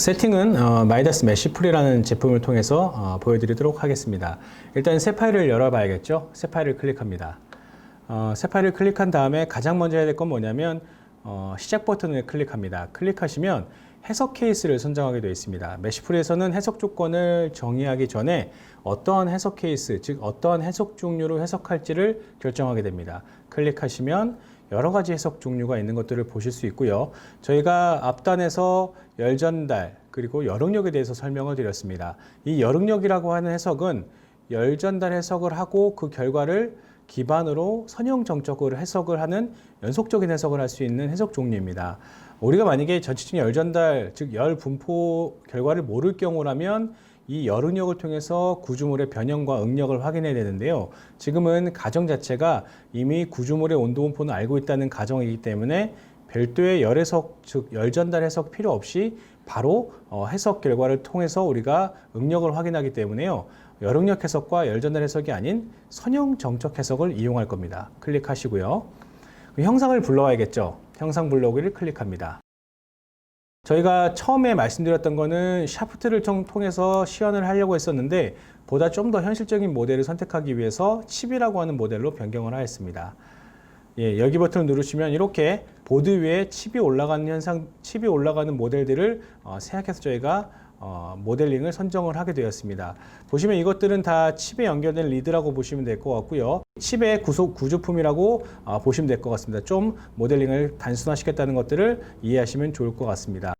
세팅은 어, 마이다스 메쉬풀이라는 제품을 통해서 어, 보여드리도록 하겠습니다. 일단 새 파일을 열어봐야겠죠. 새 파일을 클릭합니다. 어, 새 파일을 클릭한 다음에 가장 먼저 해야 될 건 뭐냐면 어, 시작 버튼을 클릭합니다. 클릭하시면 해석 케이스를 선정하게 되어 있습니다. 메쉬풀에서는 해석 조건을 정의하기 전에 어떠한 해석 케이스, 즉 어떠한 해석 종류로 해석할지를 결정하게 됩니다. 클릭하시면 여러 가지 해석 종류가 있는 것들을 보실 수 있고요. 저희가 앞단에서 열전달 그리고 열응력에 대해서 설명을 드렸습니다. 이 열응력이라고 하는 해석은 열전달 해석을 하고 그 결과를 기반으로 선형 정적으로 해석을 하는 연속적인 해석을 할 수 있는 해석 종류입니다. 우리가 만약에 전체적인 열 전달, 즉 열 분포 결과를 모를 경우라면 이 열응력을 통해서 구조물의 변형과 응력을 확인해야 되는데요. 지금은 가정 자체가 이미 구조물의 온도 분포는 알고 있다는 가정이기 때문에 별도의 열 해석, 즉 열 전달 해석 필요 없이 바로 어, 해석 결과를 통해서 우리가 응력을 확인하기 때문에요. 열응력 해석과 열 전달 해석이 아닌 선형 정적 해석을 이용할 겁니다. 클릭하시고요. 그 형상을 불러와야겠죠. 형상 불러오기를 클릭합니다. 저희가 처음에 말씀드렸던 거는 샤프트를 통- 통해서 시연을 하려고 했었는데 보다 좀 더 현실적인 모델을 선택하기 위해서 칩이라고 하는 모델로 변경을 하였습니다. 예, 여기 버튼을 누르시면 이렇게 보드 위에 칩이 올라가는 현상, 칩이 올라가는 모델들을 어, 생각해서 저희가 어, 모델링을 선정을 하게 되었습니다. 보시면 이것들은 다 칩에 연결된 리드라고 보시면 될 것 같고요. 칩의 구속 구조품이라고 어, 보시면 될 것 같습니다. 좀 모델링을 단순화시켰다는 것들을 이해하시면 좋을 것 같습니다.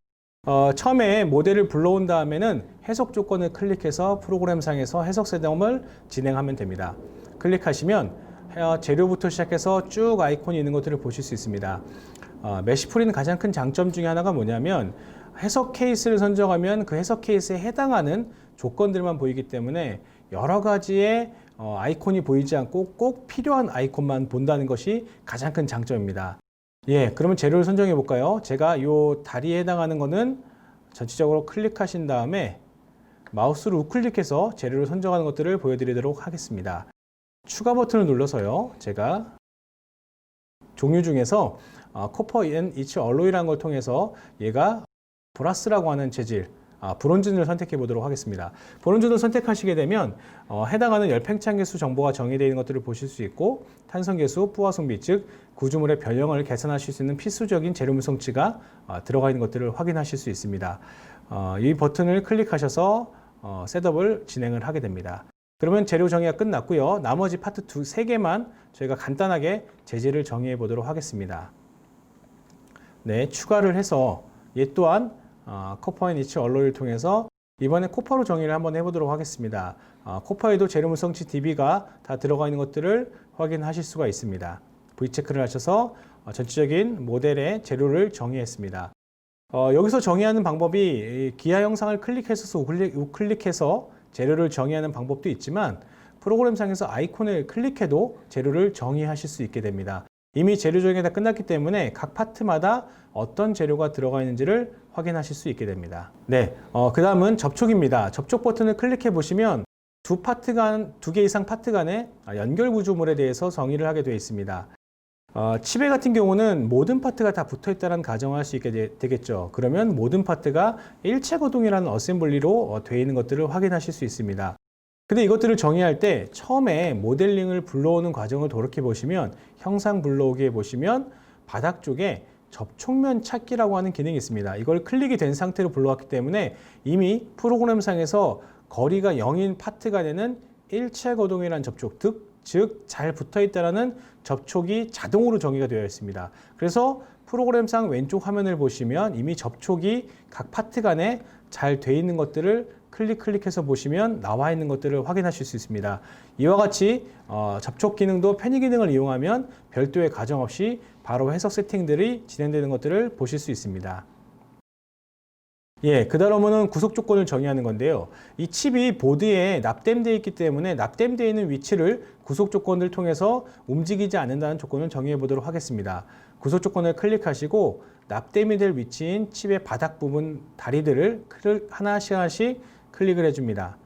어, 처음에 모델을 불러온 다음에는 해석 조건을 클릭해서 프로그램상에서 해석 세점을 진행하면 됩니다. 클릭하시면 어, 재료부터 시작해서 쭉 아이콘이 있는 것들을 보실 수 있습니다. 어, 메시풀이는 가장 큰 장점 중에 하나가 뭐냐면 해석 케이스를 선정하면 그 해석 케이스에 해당하는 조건들만 보이기 때문에 여러 가지의 어, 아이콘이 보이지 않고 꼭 필요한 아이콘만 본다는 것이 가장 큰 장점입니다. 예, 그러면 재료를 선정해 볼까요? 제가 이 다리에 해당하는 거는 전체적으로 클릭하신 다음에 마우스로 우클릭해서 재료를 선정하는 것들을 보여드리도록 하겠습니다. 추가 버튼을 눌러서요. 제가 종류 중에서 어, 코퍼 앤 이츠 얼로이라는 걸 통해서 얘가 브라스라고 하는 재질, 아, 브론즈를 선택해 보도록 하겠습니다. 브론즈를 선택하시게 되면 어, 해당하는 열팽창 개수 정보가 정의되어 있는 것들을 보실 수 있고 탄성 개수, 뿌화 성비 즉 구조물의 변형을 계산하실 수 있는 필수적인 재료물 성치가 어, 들어가 있는 것들을 확인하실 수 있습니다. 어, 이 버튼을 클릭하셔서 어, 셋업을 진행을 하게 됩니다. 그러면 재료 정의가 끝났고요. 나머지 파트 두, 세 개만 저희가 간단하게 재질을 정의해 보도록 하겠습니다. 네, 추가를 해서 얘 또한 어, 코퍼 앤 이치 얼로이를 통해서 이번에 코퍼로 정의를 한번 해보도록 하겠습니다. 어, 코퍼에도 재료 물성치 DB가 다 들어가 있는 것들을 확인하실 수가 있습니다. V체크를 하셔서 어, 전체적인 모델의 재료를 정의했습니다. 어, 여기서 정의하는 방법이 이 기하 영상을 클릭해서 우클릭, 우클릭해서 재료를 정의하는 방법도 있지만 프로그램상에서 아이콘을 클릭해도 재료를 정의하실 수 있게 됩니다. 이미 재료 정의가 다 끝났기 때문에 각 파트마다 어떤 재료가 들어가 있는지를 확인하실 수 있게 됩니다. 네, 어, 그 다음은 접촉입니다. 접촉 버튼을 클릭해 보시면 두 파트 간, 두 개 이상 파트 간의 연결 구조물에 대해서 정의를 하게 되어 있습니다. 어, 칩에 같은 경우는 모든 파트가 다 붙어 있다는 가정을 할 수 있게 되, 겠죠 그러면 모든 파트가 일체 거동이라는 어셈블리로 어, 되어 있는 것들을 확인하실 수 있습니다. 근데 이것들을 정의할 때 처음에 모델링을 불러오는 과정을 돌이켜 보시면 형상 불러오기에 보시면 바닥 쪽에 접촉면 찾기라고 하는 기능이 있습니다. 이걸 클릭이 된 상태로 불러왔기 때문에 이미 프로그램상에서 거리가 0인 파트 간에는 일체 거동이라는 접촉, 즉 잘 붙어 있다라는 접촉이 자동으로 정의가 되어 있습니다. 그래서 프로그램상 왼쪽 화면을 보시면 이미 접촉이 각 파트 간에 잘 돼 있는 것들을 클릭 클릭해서 보시면 나와 있는 것들을 확인하실 수 있습니다. 이와 같이 어, 접촉 기능도 편의 기능을 이용하면 별도의 과정 없이 바로 해석 세팅들이 진행되는 것들을 보실 수 있습니다. 예, 그 다음은 구속 조건을 정의하는 건데요. 이 칩이 보드에 납땜되어 있기 때문에 납땜되어 있는 위치를 구속 조건을 통해서 움직이지 않는다는 조건을 정의해 보도록 하겠습니다. 구속 조건을 클릭하시고 납땜이 될 위치인 칩의 바닥 부분 다리들을 하나씩 하나씩 클릭을 해줍니다.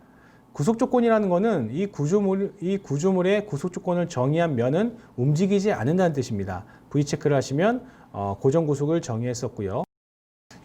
구속 조건이라는 것은 이 구조물, 이 구조물의 구속 조건을 정의한 면은 움직이지 않는다는 뜻입니다. V 체크를 하시면 어, 고정 구속을 정의했었고요.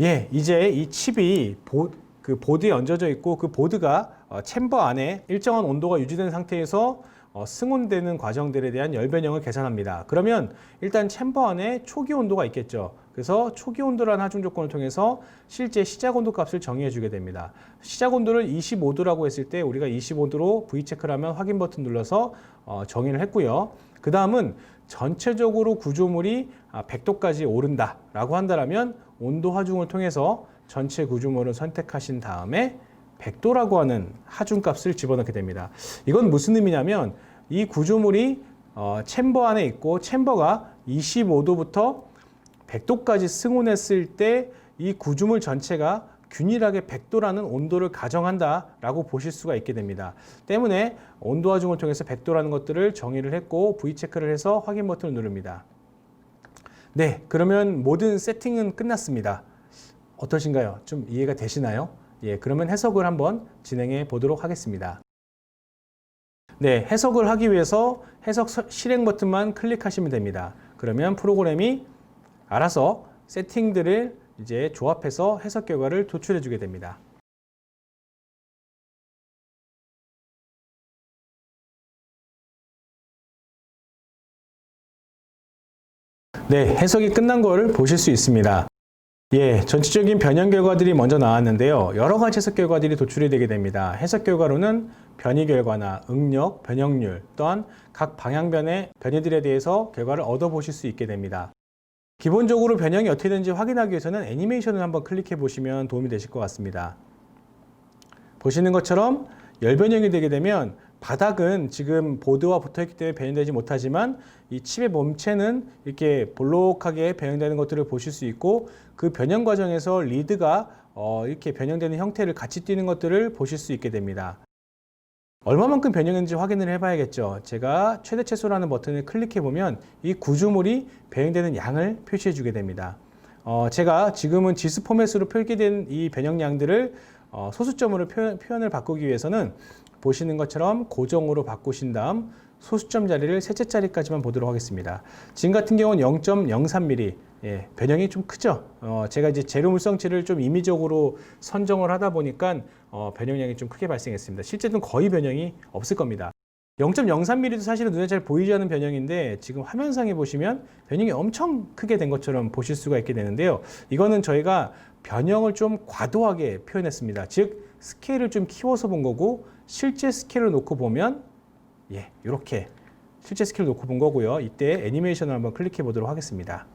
예, 이제 이 칩이 보, 그 보드에 얹어져 있고 그 보드가 어, 챔버 안에 일정한 온도가 유지된 상태에서 어, 승온되는 과정들에 대한 열 변형을 계산합니다. 그러면 일단 챔버 안에 초기 온도가 있겠죠. 그래서 초기 온도라는 하중 조건을 통해서 실제 시작 온도 값을 정의해 주게 됩니다. 시작 온도를 25도라고 했을 때 우리가 25도로 V 체크를 하면 확인 버튼 눌러서 어, 정의를 했고요. 그 다음은 전체적으로 구조물이 아, 100도까지 오른다라고 한다면 온도 하중을 통해서 전체 구조물을 선택하신 다음에 100도라고 하는 하중 값을 집어넣게 됩니다. 이건 무슨 의미냐면 이 구조물이 어, 챔버 안에 있고 챔버가 25도부터 100도까지 승온했을 때 이 구조물 전체가 균일하게 100도라는 온도를 가정한다라고 보실 수가 있게 됩니다. 때문에 온도 하중을 통해서 100도라는 것들을 정의를 했고 V 체크를 해서 확인 버튼을 누릅니다. 네, 그러면 모든 세팅은 끝났습니다. 어떠신가요? 좀 이해가 되시나요? 예, 그러면 해석을 한번 진행해 보도록 하겠습니다. 네, 해석을 하기 위해서 해석 서- 실행 버튼만 클릭하시면 됩니다. 그러면 프로그램이 알아서 세팅들을 이제 조합해서 해석 결과를 도출해 주게 됩니다. 네, 해석이 끝난 거를 보실 수 있습니다. 예, 전체적인 변형 결과들이 먼저 나왔는데요. 여러 가지 해석 결과들이 도출이 되게 됩니다. 해석 결과로는 변이 결과나 응력, 변형률 또한 각 방향변의 변이들에 대해서 결과를 얻어보실 수 있게 됩니다. 기본적으로 변형이 어떻게 되는지 확인하기 위해서는 애니메이션을 한번 클릭해 보시면 도움이 되실 것 같습니다. 보시는 것처럼 열변형이 되게 되면 바닥은 지금 보드와 붙어 있기 때문에 변형되지 못하지만 이 칩의 몸체는 이렇게 볼록하게 변형되는 것들을 보실 수 있고 그 변형 과정에서 리드가 어, 이렇게 변형되는 형태를 같이 띄는 것들을 보실 수 있게 됩니다. 얼마만큼 변형했는지 확인을 해봐야겠죠. 제가 최대 최소라는 버튼을 클릭해 보면 이 구조물이 변형되는 양을 표시해 주게 됩니다. 어, 제가 지금은 지수 포맷으로 표기된 이 변형량들을 어, 소수점으로 표현, 표현을 바꾸기 위해서는 보시는 것처럼 고정으로 바꾸신 다음 소수점 자리를 셋째 자리까지만 보도록 하겠습니다. 지금 같은 경우는 0.03mm 예, 변형이 좀 크죠. 어, 제가 이제 재료 물성치를 좀 임의적으로 선정을 하다 보니까 어, 변형량이 좀 크게 발생했습니다. 실제로는 거의 변형이 없을 겁니다. 0.03mm도 사실은 눈에 잘 보이지 않는 변형인데 지금 화면상에 보시면 변형이 엄청 크게 된 것처럼 보실 수가 있게 되는데요. 이거는 저희가 변형을 좀 과도하게 표현했습니다. 즉 스케일을 좀 키워서 본 거고 실제 스케일을 놓고 보면 예, 이렇게 실제 스케일을 놓고 본 거고요. 이때 애니메이션을 한번 클릭해 보도록 하겠습니다.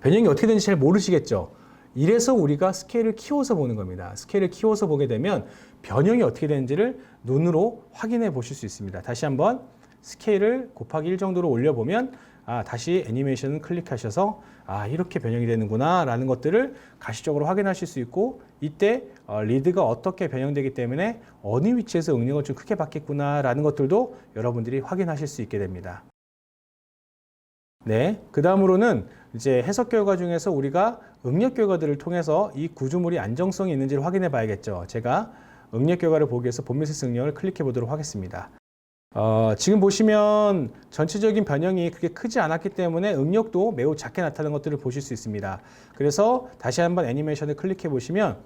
변형이 어떻게 되는지 잘 모르시겠죠? 이래서 우리가 스케일을 키워서 보는 겁니다. 스케일을 키워서 보게 되면 변형이 어떻게 되는지를 눈으로 확인해 보실 수 있습니다. 다시 한번 스케일을 곱하기 1 정도로 올려보면 아, 다시 애니메이션을 클릭하셔서 아, 이렇게 변형이 되는구나 라는 것들을 가시적으로 확인하실 수 있고 이때 어, 리드가 어떻게 변형되기 때문에 어느 위치에서 응력을 좀 크게 받겠구나 라는 것들도 여러분들이 확인하실 수 있게 됩니다. 네, 그 다음으로는 이제 해석 결과 중에서 우리가 응력 결과들을 통해서 이 구조물이 안정성이 있는지를 확인해 봐야겠죠. 제가 응력 결과를 보기 위해서 본미세스 응력을 클릭해 보도록 하겠습니다. 어, 지금 보시면 전체적인 변형이 그렇게 크지 않았기 때문에 응력도 매우 작게 나타나는 것들을 보실 수 있습니다. 그래서 다시 한번 애니메이션을 클릭해 보시면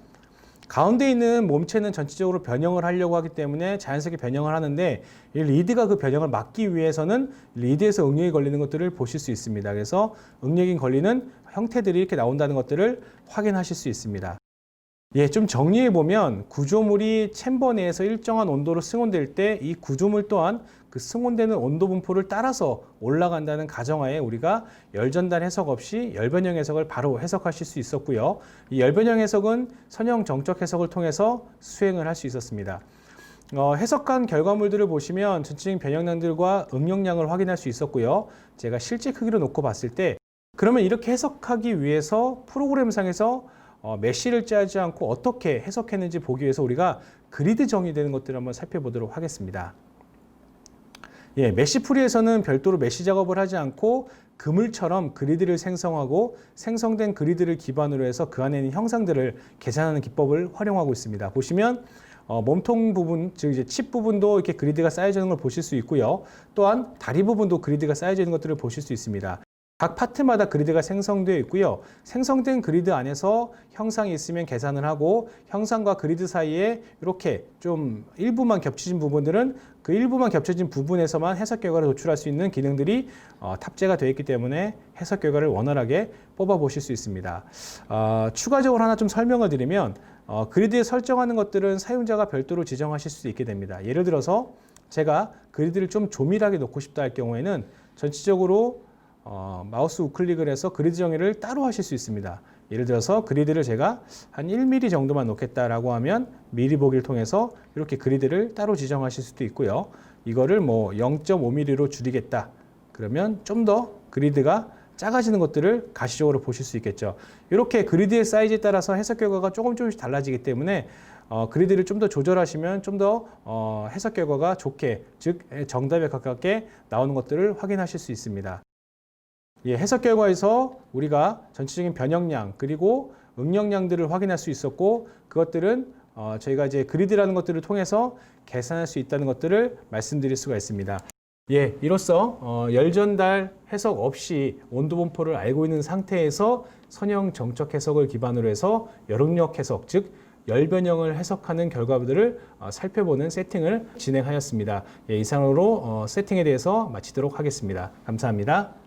가운데 있는 몸체는 전체적으로 변형을 하려고 하기 때문에 자연스럽게 변형을 하는데 이 리드가 그 변형을 막기 위해서는 리드에서 응력이 걸리는 것들을 보실 수 있습니다. 그래서 응력이 걸리는 형태들이 이렇게 나온다는 것들을 확인하실 수 있습니다. 예, 좀 정리해 보면 구조물이 챔버 내에서 일정한 온도로 승온될 때 이 구조물 또한 그 승온되는 온도 분포를 따라서 올라간다는 가정하에 우리가 열 전달 해석 없이 열 변형 해석을 바로 해석하실 수 있었고요. 이 열 변형 해석은 선형 정적 해석을 통해서 수행을 할 수 있었습니다. 어, 해석한 결과물들을 보시면 전체적인 변형량들과 응용량을 확인할 수 있었고요. 제가 실제 크기로 놓고 봤을 때 그러면 이렇게 해석하기 위해서 프로그램상에서 어, 메시를 짜지 않고 어떻게 해석했는지 보기 위해서 우리가 그리드 정의되는 것들을 한번 살펴보도록 하겠습니다. 예, 메시 풀이에서는 별도로 메시 작업을 하지 않고 그물처럼 그리드를 생성하고 생성된 그리드를 기반으로 해서 그 안에 있는 형상들을 계산하는 기법을 활용하고 있습니다. 보시면 어, 몸통 부분, 즉 이제 칩 부분도 이렇게 그리드가 쌓여져 있는 걸 보실 수 있고요. 또한 다리 부분도 그리드가 쌓여져 있는 것들을 보실 수 있습니다. 각 파트마다 그리드가 생성되어 있고요. 생성된 그리드 안에서 형상이 있으면 계산을 하고 형상과 그리드 사이에 이렇게 좀 일부만 겹쳐진 부분들은 그 일부만 겹쳐진 부분에서만 해석 결과를 도출할 수 있는 기능들이 어, 탑재가 되어 있기 때문에 해석 결과를 원활하게 뽑아 보실 수 있습니다. 어, 추가적으로 하나 좀 설명을 드리면 어, 그리드에 설정하는 것들은 사용자가 별도로 지정하실 수 있게 됩니다. 예를 들어서 제가 그리드를 좀 조밀하게 놓고 싶다 할 경우에는 전체적으로 어, 마우스 우클릭을 해서 그리드 정의를 따로 하실 수 있습니다. 예를 들어서 그리드를 제가 한 1mm 정도만 놓겠다라고 하면 미리 보기를 통해서 이렇게 그리드를 따로 지정하실 수도 있고요. 이거를 뭐 0.5mm로 줄이겠다. 그러면 좀 더 그리드가 작아지는 것들을 가시적으로 보실 수 있겠죠. 이렇게 그리드의 사이즈에 따라서 해석 결과가 조금 조금씩 달라지기 때문에 어, 그리드를 좀 더 조절하시면 좀더 어, 해석 결과가 좋게 즉 정답에 가깝게 나오는 것들을 확인하실 수 있습니다. 예, 해석 결과에서 우리가 전체적인 변형량 그리고 응용량들을 확인할 수 있었고 그것들은 어, 저희가 이제 그리드라는 것들을 통해서 계산할 수 있다는 것들을 말씀드릴 수가 있습니다. 예, 이로써 어, 열 전달 해석 없이 온도 분포를 알고 있는 상태에서 선형 정적 해석을 기반으로 해서 열응력 해석 즉 열변형을 해석하는 결과들을 어, 살펴보는 세팅을 진행하였습니다. 예, 이상으로 어, 세팅에 대해서 마치도록 하겠습니다. 감사합니다.